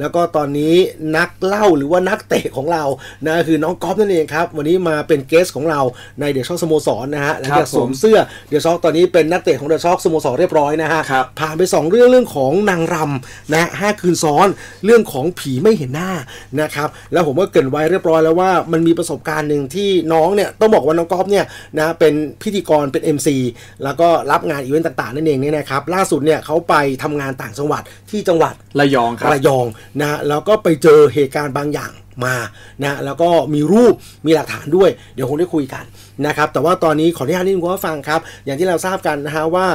แล้วก็ตอนนี้นักเล่าหรือว่านักเตะของเรานะคือน้องก๊อฟนั่นเองครับ วันนี้มาเป็นเกสของเราในเดอะช็อกสโมสรนะฮะหลังจากสวมเสื้อเดอะช็อกตอนนี้เป็นนักเตะของเดอะช็อกสโมสรเรียบร้อยนะฮะครับผ่านไป 2 เรื่องเรื่องของนางรำนะห้าคืนซ้อนเรื่องของผีไม่เห็นหน้านะครับแล้วผมก็เกรินไว้เรียบร้อยแล้วว่ามันมีประสบการณ์หนึ่งที่น้องเนี่ยต้องบอกว่าน้องก๊อฟเนี่ยนะเป็นพิธีกรเป็น MC แล้วก็รับงานอีเวนต์ต่างๆนั่นเองเนี่ยนะครับล่าสุดเนี่ยเขาไปทำงานต่างจังหวัดที่จังหวัดระยองครับระยองนะแล้วก็ไปเจอเหตุการณ์บางอย่าง มานะแล้วก็มีรูปมีหลักฐานด้วย เดี๋ยวคงได้คุยกันนะครับแต่ว่าตอนนี้ขออนุญาตนิดนึงคุณผู้ฟังครับ อย่างที่เราทราบกันนะฮะว่า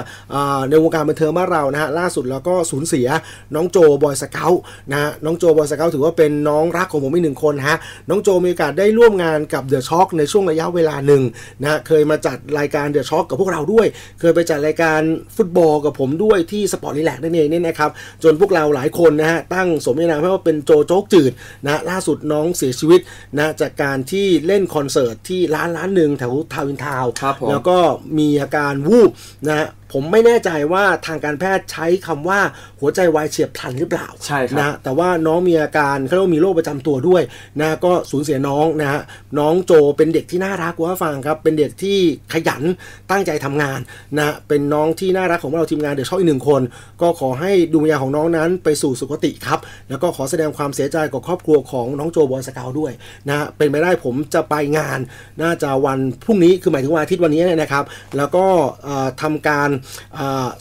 ในวงการบันเทิงบ้านเรานะฮะล่าสุดแล้วก็สูญเสียน้องโจบอยสเกลนะฮะน้องโจบอยสเกลถือว่าเป็นน้องรักของผมอีกหนึ่งคนฮะน้องโจมีโอกาสได้ร่วมงานกับเดอะช็อคในช่วงระยะเวลาหนึ่งนะเคยมาจัดรายการเดอะช็อคกับพวกเราด้วย เคยไปจัดรายการฟุตบอลกับผมด้วยที่สปอร์ตลีแลกนั่นเองเนี่ยนะครับจนพวกเราหลายคนนะฮะตั้งสมญานามให้ว่าเป็นโจโจ๊กจืดนะล่าสุดน้องเสียชีวิตนะจากการที่เล่นคอนเสิร์ตที่ร้านร้านหนึ่งแถวทาวินทาวน์ครับผมแล้วก็มีอาการวูบนะฮะ ผมไม่แน่ใจว่าทางการแพทย์ใช้คำว่าหัวใจวายเฉียบพลันหรือเปล่าใช่ครับนะแต่ว่าน้องมีอาการเขาเรียกว่ามีโรคประจำตัวด้วยนะก็สูญเสียน้องนะฮะน้องโจเป็นเด็กที่น่ารักว่าฟังครับ เป็นเด็กที่ขยันตั้งใจทำงานนะเป็นน้องที่น่ารักของเราทีมงานเดอะช็อคอีกหนึ่งคน ก็ขอให้ดวงวิญญาณของน้องนั้นไปสู่สุคติครับ แล้วก็ขอแสดงความเสียใจกับครอบครัวของน้องโจบอยสเกาวด้วยนะฮะเป็นไปได้ผมจะไปงาน น่าจะวันพรุ่งนี้คือหมายถึงวันอาทิตย์วันนี้เนี่ยนะครับ แล้วก็เอ่อทำการเอ่อ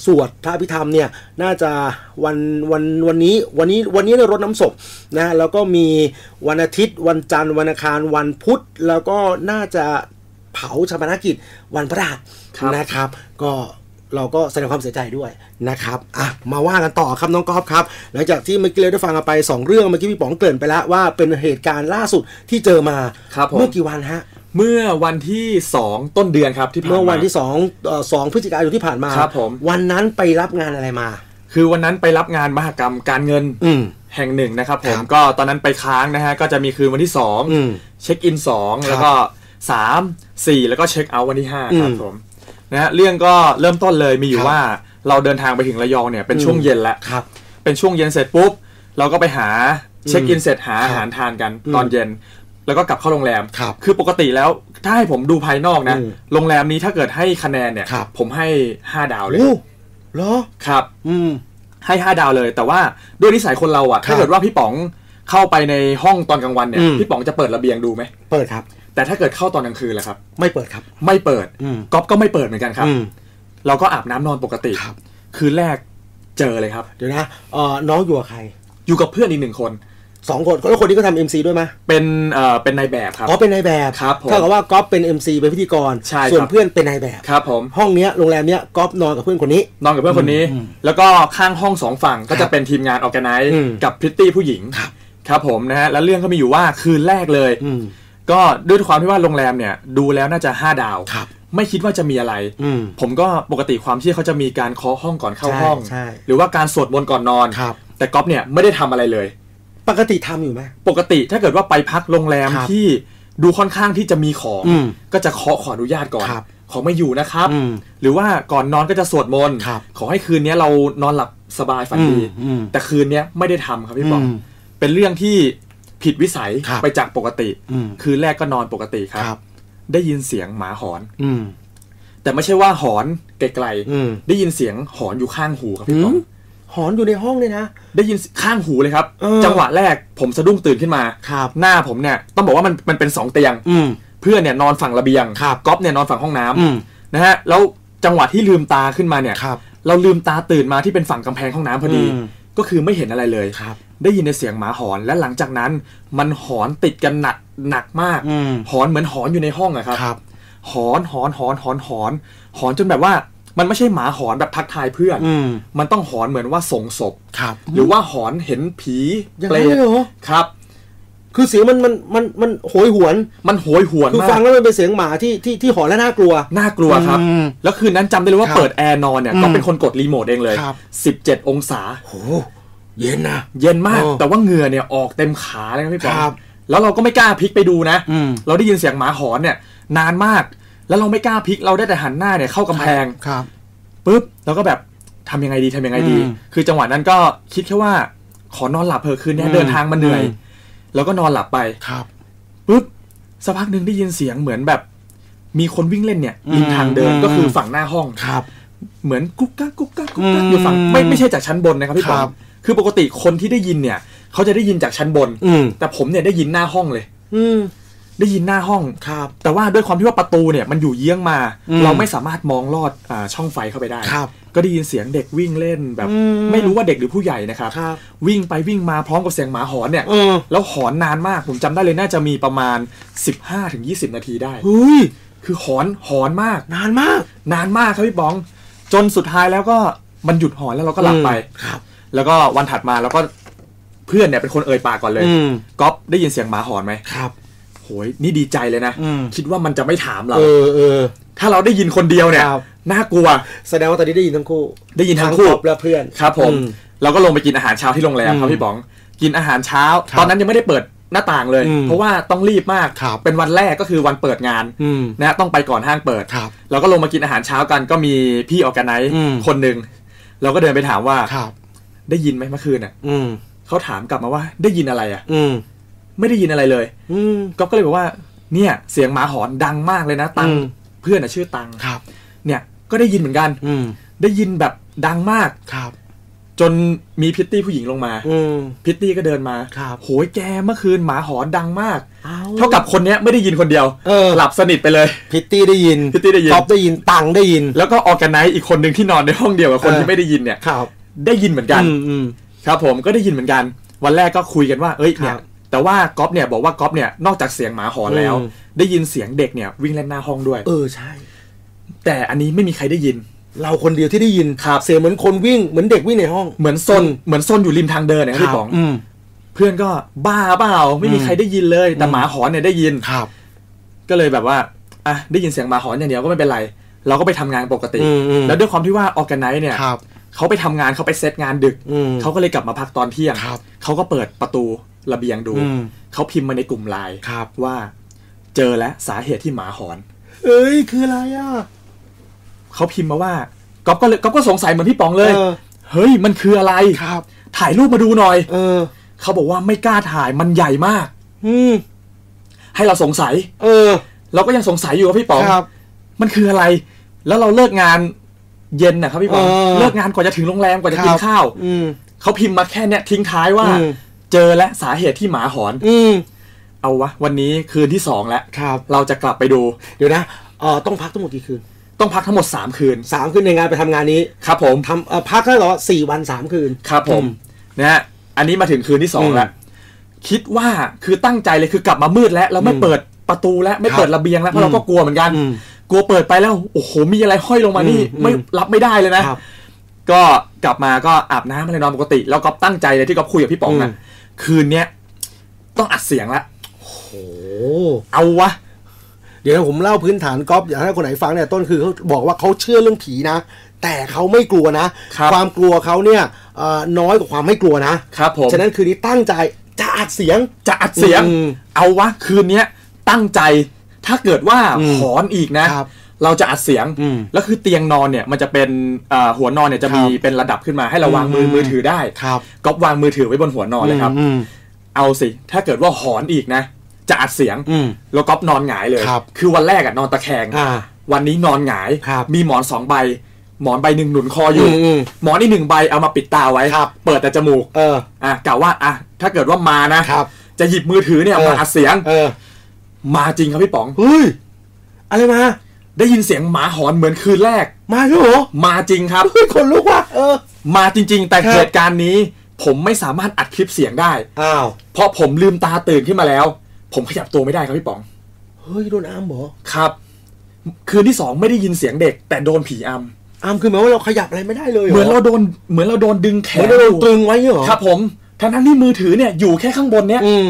สวดพระอภิธรรมเนี่ยน่าจะวันวันวันนี้วันนี้วันนี้เนี่ยรดน้ำศพนะแล้วก็มีวันอาทิตย์ วันจันทร์วันอังคารวันพุธ แล้วก็น่าจะเผาชาปนกิจวันพฤหัสครับนะครับ ก็เราก็แสดงความเสียใจด้วยนะครับ อะ มาว่ากันต่อครับน้องกอล์ฟครับ หลังจากที่เมื่อกี้เราได้ฟังกันไป 2 เรื่อง เมื่อกี้พี่ป๋องเกริ่นไปแล้วว่าเป็นเหตุการณ์ล่าสุดที่เจอมาครับผมเมื่อกี่วันฮะ เมื่อวันที่ 2 ต้นเดือนครับที่ผ่านเมื่อมาวันที่2องเอ่อสองพฤศจิกายนที่ผ่านมาครับผมวันนั้นไปรับงานอะไรมา คือวันนั้นไปรับงานมหกรรมการเงินอืมแห่งหนึ่งนะครับผมครับก็ตอนนั้นไปค้างนะฮะก็จะมีคืนวันที่อืม2เช็คอิน2แล้วก็3 4 แล้วก็เช็คเอาท์วันที่5ครับอืมผมนะฮะเรื่องก็เริ่มต้นเลยมีอคยู่รับว่าเราเดินทางไปถึงระยองเนี่ยเป็นช่วงเย็นแล้วครับเป็นช่วงเย็นเสร็จปุ๊บเราก็ไปหาเช็คอินเสร็จหาอาหารทานกันอืมตอนเย็น แล้วก็กลับเข้าโรงแรมครับคือปกติแล้วถ้าให้ผมดูภายนอกนะ อืมโรงแรมนี้ถ้าเกิดให้คะแนนเนี่ย ครับ ผมให้5ดาวเลย โอ้เหรอ ครับ อืม ให้5ดาวเลย แต่ว่าด้วยนิสัยคนเราอะครับถ้าเกิดว่าพี่ป๋องเข้าไปในห้องตอนกลางวันเนี่ย อืม พี่ป๋องจะเปิดระเบียงดูไหม เปิดครับ แต่ถ้าเกิดเข้าตอนกลางคืนล่ะครับ ไม่เปิดครับ ไม่เปิดอืม ก๊อฟก็ไม่เปิดเหมือนกันครับ อืม เราก็อาบน้ำนอนปกติครับ คืนแรกเจอเลยครับ เดี๋ยวนะเอ่อน้องอยู่กับใคร อยู่กับเพื่อนอีกหนึ่งคน สองคนแล้วคนนี้ก็ทำเอ็มซีด้วยไหมเป็นเอ่อเป็นนายแบบครับอ๋อเป็นนายแบบครับผมเท่ากับว่าก๊อฟเป็น MC เป็นพิธีกรใช่ครับส่วนเพื่อนเป็นนายแบบครับผมห้องเนี้ยโรงแรมเนี้ยก๊อฟนอนกับเพื่อนคนนี้ นอนกับเพื่อนคนนี้อืมแล้วก็ข้างห้องสองฝั่งก็ครัจะบเป็นทีมงานออแกไนซ์อืมกับพริตตี้ผู้หญิงครับครับผมนะฮะแล้วเรื่องก็มีอยู่ว่าคืนแรกเลยอืมก็ด้วยความที่ว่าโรงแรมเนี่ยดูแล้วน่าจะ5ดาวครับไม่คิดว่าจะมีอะไรอืมผมก็ปกติความเชื่อเขาจะมีการเคาะห้องก่อนเข้าใช่ห้องใช่หรือว่าการสวดมนต์ก่อนนอนครับแต่ก๊อฟเนี่ยไม่ได้ทำอะไรเลย ปกติทำอยู่ไหมปกติถ้าเกิดว่าไปพักโรงแรมครับที่ดูค่อนข้างที่จะมีของอืมก็จะเคาะขออนุญาตก่อนครับขอไม่อยู่นะครับอืมหรือว่าก่อนนอนก็จะสวดมนต์ครับขอให้คืนนี้เรานอนหลับสบายฝันดีอืมอืมแต่คืนเนี้ยไม่ได้ทำครับพี่ป๋องอืมเป็นเรื่องที่ผิดวิสัยครับไปจากปกติอืมคืนแรกก็นอนปกติครับครับ ได้ยินเสียงหมาหอน อืมแต่ไม่ใช่ว่าหอนไกลอืมๆได้ยินเสียงหอนอยู่ข้างหูครับพี่ป๋องหืม หอนอยู่ในห้องเลยนะ ได้ยินข้างหูเลยครับเออจังหวะแรกผมสะดุ้งตื่นขึ้นมาครับหน้าผมเนี่ยต้องบอกว่ามันมันเป็นสองเตียงอืมเพื่อนเนี่ยนอนฝั่งระเบียงครับก๊อฟเนี่ยนอนฝั่งห้องน้ำอืมนะฮะแล้วจังหวะที่ลืมตาขึ้นมาเนี่ยครับเราลืมตาตื่นมาที่เป็นฝั่งกำแพงห้องน้ำพอดีอืมก็คือไม่เห็นอะไรเลยครับ ได้ยินในเสียงหมาหอนและหลังจากนั้น มันหอนติดกันหนักหนักมากอืมหอนเหมือนหอนอยู่ในห้องอะครับครับ หอนหอนหอนหอนหอน หอนจนแบบว่า มันไม่ใช่หมาหอนแบบทักทายเพื่อน อืม มันต้องหอนเหมือนว่าส่งศพ ครับหรือว่าหอนเห็นผีอย่างเปรนั้นตเลยเหรอ ครับ คือเสียงมันมันมันมันโหยหวน มันโหยหวนคือมาฟังก แล้วมันเป็นเสียงหมาที่ที่ที่หอนและน่ากลัว น่ากลัวครับ อืมแล้วคืนนั้นจำได้เลยว่าครับเปิดแอร์นอนเนี่ยอืมก็เป็นคนกดรีโมทเองเลย ครับ 17 องศา โหเย็นนะ เย็นมาก โอ้แต่ว่าเหงื่อเนี่ยออกเต็มขาเลยครับพี่ปอครับแล้วเราก็ไม่กล้าพลิกไปดูนะ อืม เราได้ยินเสียงหมาหอนเนี่ย นานมาก แล้วเราไม่กล้าพลิกเราได้แต่หันหน้าเนี่ยเข้ากำแพงครับปุ๊บเราก็แบบทำยังไงดีทำยังไงดีอืมคือจังหวะนั้นก็คิดแค่ว่าขอนอนหลับเถอะคืนนี้อืมเดินทางมาเหนื่อยอืมแล้วก็นอนหลับไปครับปุ๊บสักพักหนึ่งได้ยินเสียงเหมือนแบบ มีคนวิ่งเล่นเนี่ยอืมริมทางเดินอืมก็คือฝั่งหน้าห้องครับ เหมือนกุ๊กกักกุ๊กกักกุ๊กกักอืมอยู่ฝั่งไม่ไม่ใช่จากชั้นบนนะครับพี่ปอครังบคือปกติคนที่ได้ยินเนี่ย เขาจะได้ยินจากชั้นบนอืมแต่ผมเนี่ยได้ยินหน้าห้องเลย อืม ได้ยินหน้าห้องครับ แต่ว่าด้วยความที่ว่าประตูเนี่ยมันอยู่เยื้องมาอืมเราไม่สามารถมองลอดอาช่องไฟเข้าไปได้ครับก็ได้ยินเสียงเด็กวิ่งเล่นแบบอืมไม่รู้ว่าเด็กหรือผู้ใหญ่นะครับครับวิ่งไปวิ่งมาพร้อมกับเสียงหมาหอนเนี่ยเออแล้วหอนนานมากผมจำได้เลยน่าจะมีประมาณ 15-20 นาทีได้เฮ้ยคือหอนหอนมาก นานมาก นานมากครับพี่บอง จนสุดท้ายแล้วก็มันหยุดหอนแล้วเราก็หลับไปครับ แล้วก็วันถัดมาแล้วก็เพื่อนเนี่ยเป็นคนเอ่ยปากก่อนเลยอืมก๊อฟได้ยินเสียงหมาหอนไหมครับโหยนี่ดีใจเลยนะอืมคิดว่ามันจะไม่ถามเราเออเออถ้าเราได้ยินคนเดียวเนี่ยครับน่ากลัวแสดงว่าตอนนี้ได้ยินทั้งคู่ ได้ยินทั้งคู่ก๊อฟและเพื่อนครับผมอืมเราก็ลงไปกินอาหารเช้าที่โรงแรมครับอืมพี่บอง กินอาหารเช้าครับตอนนั้นยังไม่ได้เปิดหน้าต่างเลยอืมเพราะว่าต้องรีบมากครับเป็นวันแรกก็คือวันเปิดงานอืมนะฮะต้องไปก่อนห้างเปิดครับเราก็ลงมากินอาหารเช้ากันก็มีพี่ออแกไนซ์อืมคนหนึ่งเราก็เดินไปถามว่าครับได้ยินไหมเมื่อคืนอะอืมเขาถามกลับมาว่าได้ยินอะไรอะอืม ไม่ได้ยินอะไรเลย อืมก๊อฟก็เลยบอกว่า เนี่ย เสียงหมาหอนดังมากเลยนะ ตังอืมเพื่อนอะชื่อตังครับ เนี่ยก็ได้ยินเหมือนกัน อืมได้ยินแบบดังมากครับ จนมีพิตตี้ผู้หญิงลงมาอืมพิตตี้ก็เดินมาครับโหยแกเมื่อคืนหมาหอนดังมากเอาเท่ากับคนเนี้ยไม่ได้ยินคนเดียวเออหลับสนิทไปเลย พิตตี้ได้ยินพิตตี้ได้ยินก๊อฟได้ยินตังได้ยิน แล้วก็ออแกไนซ์อีกคนหนึ่งที่นอนในห้องเดียวกับคนเออที่ไม่ได้ยินเนี่ยครับ ได้ยินเหมือนกันอืมอืมครับผมก็ได้ยินเหมือนกัน วันแรกก็คุยกันว่า เอ้ยเนี่คยรับ แต่ว่าก๊อฟเนี่ยบอกว่าก๊อฟเนี่ยนอกจากเสียงหมาหอนแล้วอืมได้ยินเสียงเด็กเนี่ยวิ่งเล่นหน้าห้องด้วย เออใช่ แต่อันนี้ไม่มีใครได้ยิน เราคนเดียวที่ได้ยินครับเสียงเหมือนคนวิ่งเหมือนเด็กวิ่งในห้อง เหมือนซนเหมือนซนอยู่ริมทางเดินนะครับพี่ป๋องอืมเพื่อนก็บ้าเปล่าไม่มีอืมใครได้ยินเลย แต่อืมหมาหอนเนี่ยได้ยินครับ ก็เลยแบบว่าอะได้ยินเสียงหมาหอนอย่างเดียวก็ไม่เป็นไร เราก็ไปทำงานปกติอืมอืมแล้วด้วยความที่ว่าออแกไนซ์เนี่ยครับเขาไปทำงานเขาไปเซตงานดึกอืมเขาก็เลยกลับมาพักตอนเที่ยงครับเขาก็เปิดประตู ระเบียงดูอืมเขาพิมพ์มาในกลุ่มไลน์ครับว่า เจอแล้วสาเหตุที่หมาหอน เอ้ย คืออะไรอะเขาพิมพ์มาว่าก๊อฟก็เลยก๊อฟก็สงสัยเหมือนพี่ป๋องเลยเออเฮ้ย มันคืออะไรครับ ถ่ายรูปมาดูหน่อย เออ เขาบอกว่าไม่กล้าถ่ายมันใหญ่มาก อืมให้เราสงสัย เออ เราก็ยังสงสัยอยู่ครับพี่ป๋องครับมันคืออะไร แล้วเราเลิกงานเย็นนะครับพี่ป๋องเออเลิกงานกว่าจะถึงโรงแรมกว่าจะกินครับข้าวอืมเขาพิมพ์มาแค่เนี้ยทิ้งท้ายว่าอืม เจอและสาเหตุที่หมาหอน อืมเอาวะ วันนี้คืนที่สองแล้วครับ เราจะกลับไปดู เดี๋ยวนะเออต้องพักทั้งหมดกี่คืน ต้องพักทั้งหมด 3 คืนสามคืนในงานไปทำงานนี้ครับผมทำเอ่อพักแค่เหรอสี่วันสามคืนครับผมอืมนะฮะอันนี้มาถึงคืนที่สองอืมแล้วคิดว่าคือตั้งใจเลยคือกลับมามืดแล้วเราไม่อืมเปิดประตูแล้วไม่ครับเปิดระเบียงแล้วเพราะเราก็กลัวเหมือนกันอืมกลัวเปิดไปแล้วโอ้โหมีอะไรห้อยลงมานี่อืมไม่อืมรับไม่ได้เลยนะครับ ก็กลับมาก็อาบน้ำอะไรนอนปกติ แล้วก็ตั้งใจเลยที่ก็คุยกับพี่ป๋องอืนะมคืนเนี้ยต้องอัดเสียงละโอ้เอาวะเดี๋ยวผมเล่าพื้นฐานก๊อฟอยากให้คนไหนฟังเนี่ยต้นคือเขาบอกว่าเขาเชื่อเรื่องผีนะ แต่เขาไม่กลัวนะครับความกลัวเขาเนี่ยเอ่อน้อยกว่าความไม่กลัวนะครับผมฉะนั้นคืนนี้ตั้งใจจะอัดเสียงจะอัดเสียงอืมเอาวะคืนเนี้ยตั้งใจถ้าเกิดว่าอืมหอนอีกนะครับ เราจะอัดเสียงอืมแล้วคือเตียงนอนเนี่ยมันจะเป็นเอ่อหัวนอนเนี่ยจะมีครับเป็นระดับขึ้นมาให้เราวางมืออืมมือถือได้ครับก๊อฟวางมือถือไว้บนหัวนอนเลยครับอืมเอาสิ ถ้าเกิดว่าหอนอีกนะ จะอัดเสียงอืมแล้วก๊อฟนอนหงายเลยครับคือวันแรกอะนอนตะแคงอ่าวันนี้นอนหงายครับมีหมอนสองใบ หมอนใบหนึ่งหนุนคออยู่อืมอืมหมอนอีกหนึ่งใบเอามาปิดตาไว้ครับเปิดแต่จมูก เออ อะกะว่าอะถ้าเกิดว่ามานะครับจะหยิบมือถือเนี่ยเออมาอัดเสียง เออ มาจริงครับพี่ป๋อง เฮ้ย อะไรมา ได้ยินเสียงหมาหอนเหมือนคืนแรก มาด้วยเหรอมาจริงครับเฮ้ยคนลุกว่ะเออ มาจริง ๆ แต่ครับเหตุการณ์นี้ ผมไม่สามารถอัดคลิปเสียงได้ อ้าวเพราะผมลืมตาตื่นขึ้นมาแล้ว ผมขยับตัวไม่ได้ครับพี่ป๋อง เฮ้ยโดนอ้ามเหรอครับ คืนที่สองไม่ได้ยินเสียงเด็ก แต่โดนผีอำอ้ามคือหมายว่าเราขยับอะไรไม่ได้เลยเหมือนเราโดนเหมือนเราโดนดึงแขเหมือนนเราโดนอยู่ตรึงไว้เหรอครับ ผมทั้งทั้งๆที่มือถือเนี่ยอยู่แค่ข้างบนเนี้ยอืม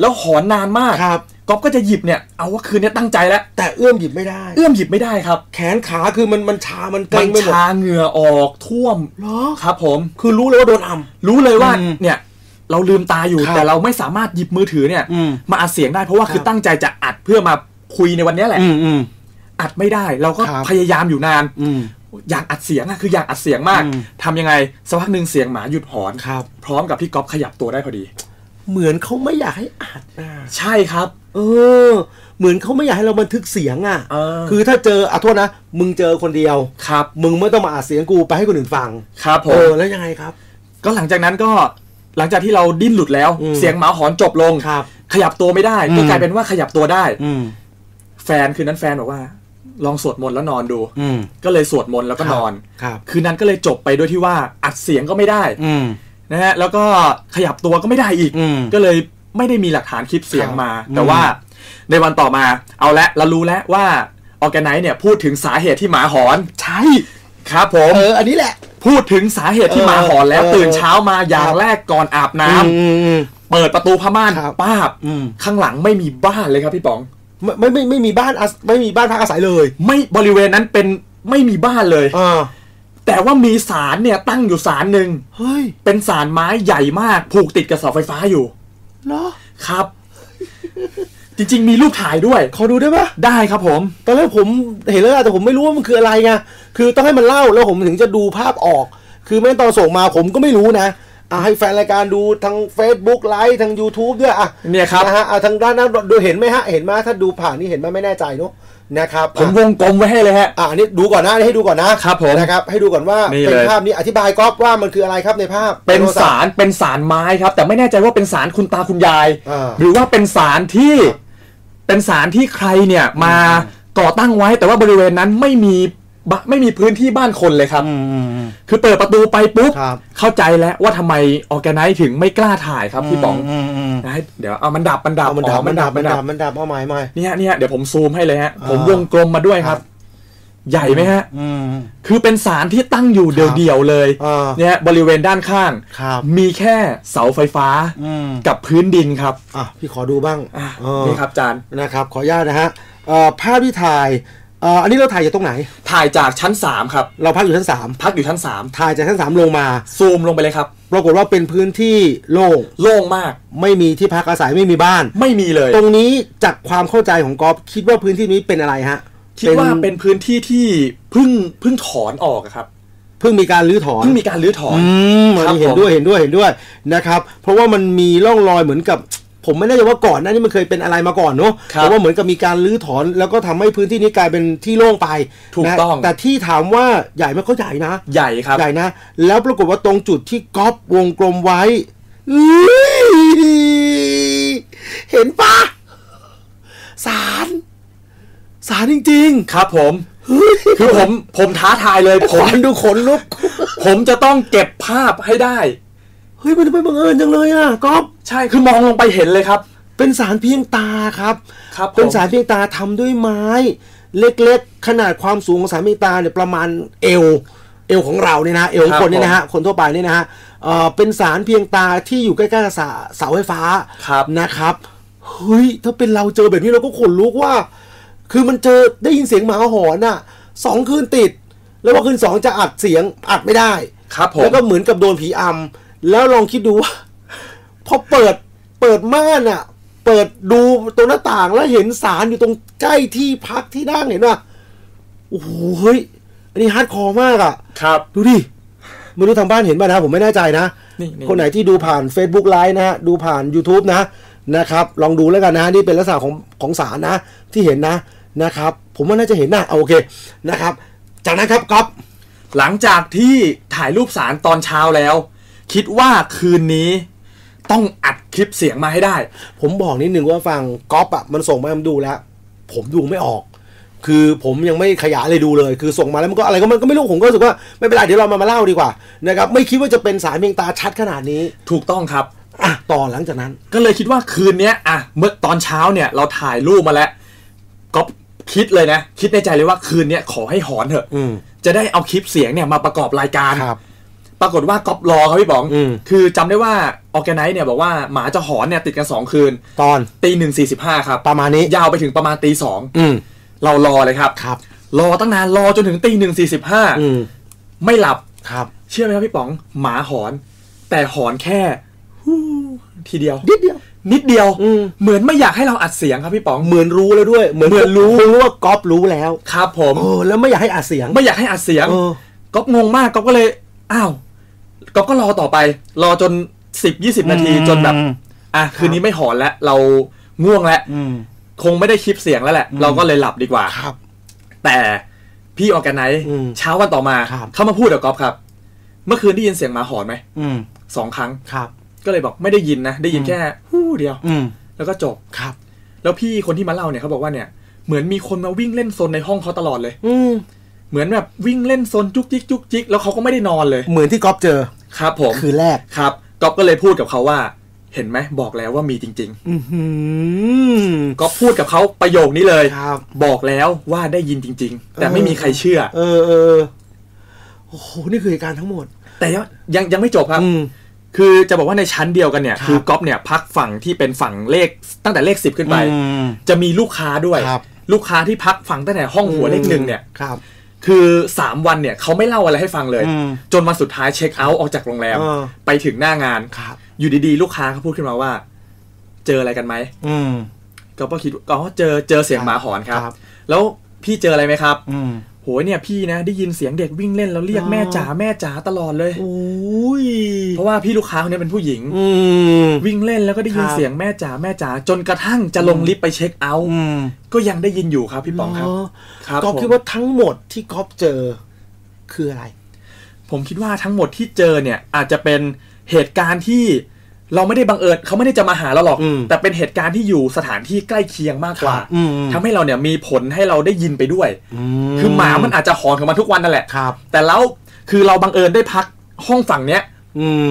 แล้วหอนนานมาก ครับ ก๊อฟก็จะหยิบเนี่ยเอาว่าคืนนี้ตั้งใจแล้วแต่เอื้อมหยิบไม่ได้ เอื้อมหยิบไม่ได้ครับ แขนขาคือมันมันชา มันเกมัร็นงไปหมดชาเหงื่อออกท่วมเหรอครับ ผมคือรู้เลยว่าโดนอัมรู้เลยว่าอืมเนี่ยเราลืมตาอยู่ครับแต่เราไม่สามารถหยิบมือถือเนี่ยอืมมาอัดเสียงได้เพราะว่าครับคือตั้งใจจะอัดเพื่อมาคุยในวันนี้แหละอืมอืมอัดไม่ได้เราก็ครับพยายามอยู่นานอืมอยากอัดเสียงอะคืออยากอัดเสียงมากอืมทำยังไงสักพักหนึ่งเสียงหมาหยุดหอนครับพร้อมกับพี่ก๊อฟขยับตัวได้พอดี เหมือนเขาไม่อยากให้อัดนะใช่ครับ เออ เหมือนเขาไม่อยากให้เราบันทึกเสียงอะเออคือถ้าเจออะโทษนะมึงเจอคนเดียวครับ มึงไม่ต้องมาอัดเสียงกูไปให้คนอื่นฟังครับผเอมอแล้วยังไงครับ ก็หลังจากนั้นก็หลังจากที่เราดิ้นหลุดแล้วอืมเสียงหมาหอนจบลงครับ ขยับตัวไม่ได้อืมก็กลายเป็นว่าขยับตัวได้ อืมแฟนคืนนั้นแฟนบอกว่า ลองสวดมนต์แล้วนอนดูอืมก็เลยสวดมนต์แล้วก็นอนครับคืนนั้นก็เลยจบไปด้วยที่ว่าอัดเสียงก็ไม่ได้ อืม นะฮะแล้วก็ขยับตัวก็ไม่ได้อีกอืมก็เลยไม่ได้มีหลักฐานคลิปเสียงมาครับแต่ว่าในวันต่อมาเอาละเรารู้แล้วว่าออแกไนซ์เนี่ยพูดถึงสาเหตุที่หมาหอนใช่ครับผมเอออันนี้แหละ พูดถึงสาเหตุที่หมาหอนแล้วเออตื่นเช้ามาอย่างครับแรกก่อนอาบน้ำอืมอืมอืมเปิดประตูผ้าม่านครับป้าบอืมข้างหลังไม่มีบ้านเลยครับพี่ป๋องไม่ไม่ไม่ไม่มีบ้านอาศไม่มีบ้านพักอาศัยเลย ไม่บริเวณนั้นเป็นไม่มีบ้านเลยอ่า แต่ว่ามีศาลเนี่ยตั้งอยู่ศาลหนึ่งเฮ้ย เป็นศาลไม้ใหญ่มากผูกติดกับเสาไฟฟ้าอยู่เหรอครับ จริง ๆ มีรูปถ่ายด้วย ขอดูได้ปะได้ครับผม ตอนแรกผมเห็นแล้วนะแต่ผมไม่รู้ว่ามันคืออะไรไงคือต้องให้มันเล่าแล้วผมถึงจะดูภาพออก คือแม่งตอนส่งมาผมก็ไม่รู้นะอะให้แฟนรายการดูทาง Facebook ไลฟ์ทาง YouTube ด้วยอะเนี่ยครับ นะฮะอะทางด้านนั้นดูเห็นไหมฮะ เห็นไหมถ้าดูผ่านนี่เห็นไหมไม่แน่ใจเนอะ นะครับผมวอะงกลมไว้ให้เลยฮะอะอันนี้ดูก่อนนะอันนี้ให้ดูก่อนนะครับผมนะครับให้ดูก่อนว่านี่เป็นเลยภาพนี้อธิบายก๊อฟว่ามันคืออะไรครับในภาพ เป็นโทรศัพท์ศาลเป็นศาลไม้ครับ แต่ไม่แน่ใจว่าเป็นศาลคุณตาคุณยายอ่าหรือว่าเป็นศาลที่เป็นศาลที่ใครเนี่ยมาก่อตั้งไว้แต่ว่าบริเวณนั้นไม่มีบะ ไม่มีพื้นที่บ้านคนเลยครับอืมอืมอืมคือเปิดประตูไปปุ๊บครับเข้าใจแล้วว่าทำไมออแกไนซ์ถึงไม่กล้าถ่ายครับพี่ป๋องอืมอืมนะให้เดี๋ยวเอามันดับมันดับเอามันดับอ๋อมันดับมัมันนดัดับบมันดับเอาไม้ไม้เนี่ยเนี่ยเดี๋ยวผมซูมให้เลยฮะอ่าผมวงกลมมาด้วยครับ ใหญ่ไหมฮะอืมคือเป็นศาลที่ตั้งอยู่ครับเดี่ยวๆเลยอ่าเนี่ยบริเวณด้านข้างครับมีแค่เสาไฟฟ้าอืมกับพื้นดินครับอะพี่ขอดูบ้างอะเออนี่ครับอาจารย์นะครับ ขออนุญาตนะฮะเอ่อภาพที่ถ่ายเอ่ออันนี้เราถ่ายจากตรงไหน ถ่ายจากชั้น 3 ครับ เราพักอยู่ชั้นสามพักอยู่ชั้นถ่ายจากชั้นสามลงมา3ซูมลงไปเลยครับ ปรากฏว่าเป็นพื้นที่โล่ง โล่งมาก ไม่มีที่พักอาศัยไม่มีบ้าน ไม่มีเลย ตรงนี้จากความเข้าใจของกอฟคิดว่าพื้นที่นี้เป็นอะไรฮะ คิดว่าเป็นพื้นที่ที่เพิ่งเพิ่งถอนออกอะครับเพิ่งมีการรื้อถอนเพิ่งมีการรื้อถอนอืมอันครับนี้เห็นผมด้วยเห็นด้วยเห็นด้วยนะครับ เพราะว่ามันมีร่องรอยเหมือนกับ ผมไม่แน่ใจว่าก่อนหน้านี้มันเคยเป็นอะไรมาก่อนเนอะครับแต่ว่าเหมือนกับมีการรื้อถอน แล้วก็ทำให้พื้นที่นี้กลายเป็นที่โล่งไปถูกนะต้อง แต่ที่ถามว่าใหญ่ไหมันก็ใหญ่นะ ใหญ่ครับใหญ่นะ แล้วปรากฏว่าตรงจุดที่ก๊อฟวงกลมไว้อื้อเห็นปะสารสารจริงครับผมๆเฮ้ยคือผมผมท้าทายเลยขผมนดูขนลุก ผมจะต้องเก็บภาพให้ได้ เฮ้ยมันทำไมบังเอิญจังเลยอะก๊อฟใช่คือมองลงไปเห็นเลยครับ เป็นสารเพียงตาครับ ครับผมเป็นสารเพียงตาทำด้วยไม้ เล็กๆ ขนาดความสูงของสารเพียงตาเนี่ยประมาณเอว เอวของเราเนี่ยนะเอวของคนเนี่ยนะฮะคนทั่วไปเนี่ยนะฮะเอ่อเป็นสารเพียงตาที่อยู่ใกล้ๆกับเสาเสาไฟฟ้าครับนะครับเฮ้ยถ้าเป็นเราเจอแบบนี้เราก็ขนลุกว่า คือมันเจอได้ยินเสียงหมาหอนอะสองคืนติด แล้วพอคืนสองจะอัดเสียงอัดไม่ได้ ครับผมแล้วก็เหมือนกับโดนผีอำ แล้วลองคิดดูว่าพอเปิดเปิดม่านอะเปิดดูตรงหน้าต่างแล้วเห็นสารอยู่ตรงใกล้ที่พักที่นั่งเห็นป่ะโอ้โหเฮ้ยอันนี้ฮาร์ดคอร์มากอะครับ ดูดิไม่รู้ทางบ้านเห็นป่ะนะ ผมไม่แน่ใจนะนี่นี่คนไหนที่ดูผ่าน Facebook ไลฟ์นะฮะดูผ่าน YouTube นะนะครับ ลองดูแล้วกันนะนี่เป็นลักษณะของของสารนะ ที่เห็นนะนะครับ ผมว่าน่าจะเห็นนะเอาโอเคนะครับ จากนั้นครับก๊อฟหลังจากที่ถ่ายรูปสารตอนเช้าแล้ว คิดว่าคืนนี้ต้องอัดคลิปเสียงมาให้ได้ ผมบอกนิดนึงว่าฟังก๊อฟอะมันส่งมาให้ผมดูแล้ว ผมดูไม่ออก คือผมยังไม่ขยายเลยดูเลย คือส่งมาแล้วมันก็อะไรก็มันก็ไม่รู้ผมก็รู้สึกว่าไม่เป็นไรเดี๋ยวเรามามาเล่าดีกว่านะครับไม่คิดว่าจะเป็นสายเพียงตาชัดขนาดนี้ถูกต้องครับอะต่อหลังจากนั้น ก็เลยคิดว่าคืนเนี้ยอะเมื่อตอนเช้าเนี่ยเราถ่ายรูปมาแล้วก็คิดเลยนะ คิดในใจเลยว่าคืนเนี้ยขอให้หอนเถอะอืมจะได้เอาคลิปเสียงเนี่ยมาประกอบรายการครับ ปรากฏว่าก๊อปรอครับพี่ป๋องอืมคือจำได้ว่าออแกไนซ์เนี่ยบอกว่าหมาจะหอนเนี่ยติดกัน 2 คืน ตอนตีหนึ่งสี่สิบห้าครับ ประมาณนี้ยาวไปถึงประมาณตีสองอืมเรารอเลยครับครับ รอตั้งนานรอจนถึงตีหนึ่งสี่สิบห้าอืมไม่หลับครับ เชื่อไหมครับพี่ป๋อง หมาหอน แต่หอนแค่ฮู้ทีเดียว นิดเดียว นิดเดียวอืมเหมือนไม่อยากให้เราอัดเสียงครับพี่ป๋องเหมือนรู้แล้วด้วย เหมือนเหมือนรู้คงรู้ว่าก๊อฟรู้แล้ว ครับ ผมเออแล้วไม่อยากให้อัดเสียง ไม่อยากให้อัดเสียงเออก๊อฟงงมากก๊อฟก็เลยอ้าว ก๊อฟก็รอต่อไป รอจนสิบยี่สิบนาทีจนแบบ อะคืนนี้ไม่หอนแล้วเราง่วงแล้วอืมคงไม่ได้คลิปเสียงแล้วแหละ เราก็เลยหลับดีกว่าครับ แต่พี่ออร์แกไนซ์อืมเช้าวันต่อมาครับเขามาพูดกับก๊อฟครับ เมื่อคืนได้ยินเสียงหมาหอนไหมอืมสองครั้งครับ ก็เลยบอกไม่ได้ยินนะ ได้ยินแค่ฮู้เดียวอืมแล้วก็จบครับ แล้วพี่คนที่มาเล่าเนี่ยเขาบอกว่าเนี่ย เหมือนมีคนมาวิ่งเล่นซนในห้องเขาตลอดเลย อืม เหมือนแบบวิ่งเล่นซนจุกจิกจุกจิกแล้วเขาก็ไม่ได้นอนเลย เหมือนที่ก๊อฟเจอครับผมคืนแรกครับก๊อฟก็เลยพูดกับเขาว่า เห็นไหมบอกแล้วว่ามีจริงอือหือๆก๊อฟพูดกับเขาประโยคนี้เลยครับบอกแล้วว่าได้ยินจริง ๆ แต่ไม่มีใครเชื่อ เออเออโอ้โหนี่คือเหตุการณ์ทั้งหมด แต่ยังยังไม่จบครับอืมคือจะบอกว่าในชั้นเดียวกันเนี่ยครับคือก๊อฟเนี่ยพักฝั่งที่เป็นฝั่งเลขตั้งแต่เลขสิบขึ้นไปอืมจะมีลูกค้าด้วยครับลูกค้าที่พักฝั่งตั้งแต่ห้องหัวเลขหนึ่งเนี่ยครับ คือสามวันเนี่ยเขาไม่เล่าอะไรให้ฟังเลยอืมจนวันสุดท้ายเช็คเอาท์ออกจากโรงแรมเออไปถึงหน้างานครับอยู่ดีๆ ลูกค้าเขาพูดขึ้นมาว่า เจออะไรกันไหมอืมก็ก็คิดว่าอ๋อเจอเจอเสียงหมาหอนครับครับ แล้วพี่เจออะไรไหมครับอืม โหเนี่ยพี่นะได้ยินเสียงเด็กวิ่งเล่นแล้วเรียกอ๋อแม่จ๋าแม่จ๋าตลอดเลยโอ้ยเพราะว่าพี่ลูกค้าคนนี้เป็นผู้หญิงอืมวิ่งเล่นแล้วก็ได้ยินครับเสียงแม่จ๋าแม่จ๋าจนกระทั่งจะลงลิฟต์ไปเช็คเอาท์อืมก็ยังได้ยินอยู่ครับพี่ป๋องครับเหครับก๊อฟผมคิดว่าทั้งหมดที่ก๊อฟเจอคืออะไร ผมคิดว่าทั้งหมดที่เจอเนี่ยอาจจะเป็นเหตุการณ์ที่ เราไม่ได้บังเอิญเขาไม่ได้จะมาหาเราหรอกอืมแต่เป็นเหตุการณ์ที่อยู่สถานที่ใกล้เคียงมากกว่าครับอืมทำให้เราเนี่ยมีผลให้เราได้ยินไปด้วยคือหมามันอาจจะหอนของมันทุกวันนั่นแหละครับแต่แล้วคือเราบังเอิญได้พักห้องฝั่งเนี้ยอืม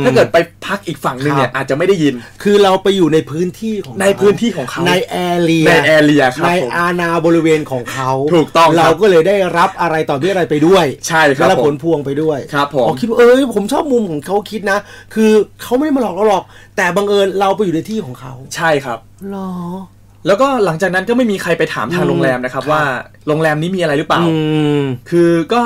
ถ้าเกิดไปพักอีกฝั่งหนึ่งเนี่ยครับอาจจะไม่ได้ยิน คือเราไปอยู่ในพื้นที่ของในพื้นที่ของเขาในแอเรียในแอเรียครับในผมอาณาบริเวณของเขาถูกต้องครับเราก็เลยได้รับอะไรต่อเนื่องอะไรไปด้วย ใช่ครับและผมผลพวงไปด้วยครับผมอ๋อคิดว่าเอ้ยผมชอบมุมของเขาคิดนะ คือเขาไม่ได้มาหลอกเราหรอก แต่บังเอิญเราไปอยู่ในที่ของเขา ใช่ครับหรอแล้วก็หลังจากนั้นก็ไม่มีใครไปถามทางอืมโรงแรมนะครับครับ ว่าโรงแรมนี้มีอะไรหรือเปล่าอืมคือก็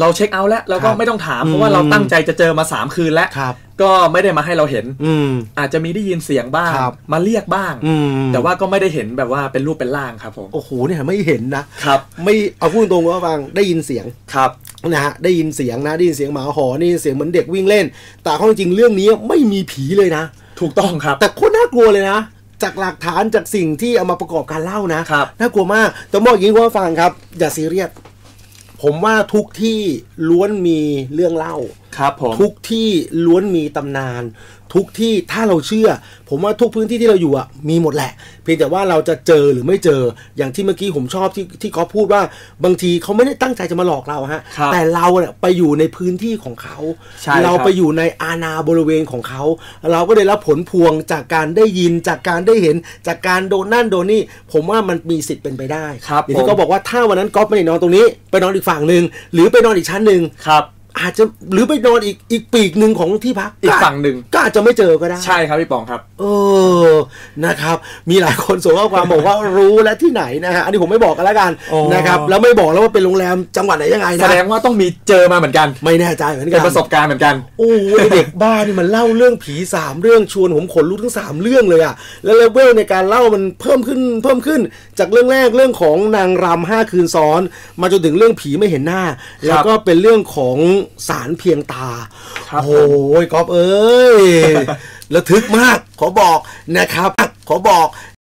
เราเช็คเอาท์แล้วเราก็ครับไม่ต้องถามอืมเพราะว่าเราตั้งใจจะเจอมาสามคืนแล้วครับก็ไม่ได้มาให้เราเห็นอืมอาจจะมีได้ยินเสียงบ้างครับมาเรียกบ้างอืมแต่ว่าก็ไม่ได้เห็นแบบว่าเป็นรูปเป็นร่างครับผมโอ้โหเนี่ยไม่เห็นนะครับ ไม่เอาพูดตรงๆว่าฟังได้ยินเสียงครับนะฮะได้ยินเสียงนะได้ยินเสียงหมาหอนได้ยินเสียงเหมือนเด็กวิ่งเล่น แต่ข้อจริงเรื่องนี้ไม่มีผีเลยนะ ถูกต้องครับ แต่โคตรน่ากลัวเลยนะจากหลักฐานจากสิ่งที่เอามาประกอบการเล่านะครับน่ากลัวมากแต่บอกอย่างนี้ว่าฟังครับ อย่าซีเรียส ผมว่าทุกที่ล้วนมีเรื่องเล่า ครับผมทุกที่ล้วนมีตำนาน ทุกที่ถ้าเราเชื่อ ผมว่าทุกพื้นที่ที่เราอยู่อะมีหมดแหละ เพียงแต่ว่าเราจะเจอหรือไม่เจออย่างที่เมื่อกี้ผมชอบที่ที่เขาพูดว่าบางทีเขาไม่ได้ตั้งใจจะมาหลอกเราฮะครับแต่เราเนี่ยไปอยู่ในพื้นที่ของเขาใช่ครับเราไปอยู่ในอาณาบริเวณของเขา เราก็ได้รับผลพวงจากการได้ยินจากการได้เห็นจากการโดนนั่นโดนนี่ผมว่ามันมีสิทธิ์เป็นไปได้ครับอย่างที่ผมเขาบอกว่าถ้าวันนั้นก๊อฟไม่ได้นอนตรงนี้ ไปนอนอีกฝั่งหนึ่งหรือไปนอนอีกชั้นหนึ่งครับ อาจจะหรือไปนอนอีกอีกปีกหนึ่งของที่พักอีกฝั่งหนึ่งก็อาจจะไม่เจอก็ได้ ใช่ครับพี่ปองครับ เออนะครับ มีหลายคนส่งข้อความบอกว่ารู้และที่ไหนนะฮะอันนี้ผมไม่บอกกันแล้วกันอ๋อนะครับแล้วไม่บอกแล้วว่าเป็นโรงแรมจังหวัดไหนยังไงแสนะดงว่าต้องมีเจอมาเหมือนกัน ไม่แน่ใจเหมือนเป็กันนประสบการณ์เหมือนกันโอ้ยเด็กบ้านี่มันเล่าเรื่องผีสามเรื่องชวนผมขนลุกทั้งสามเรื่องเลยอะแล้วเลเวลในการเล่ามันเพิ่มขึ้นเพิ่มขึ้น จากเรื่องแรกเรื่องของนางรำห้าคืนซ้อน มาจนถึงเรื่องผีไม่เห็นหน้า แล้วก็เป็นเรื่องของสารเพียงตาครับโอ้ยก๊อฟเอ้ยระทึกมาก ขอบอกนะครับ ขอบอก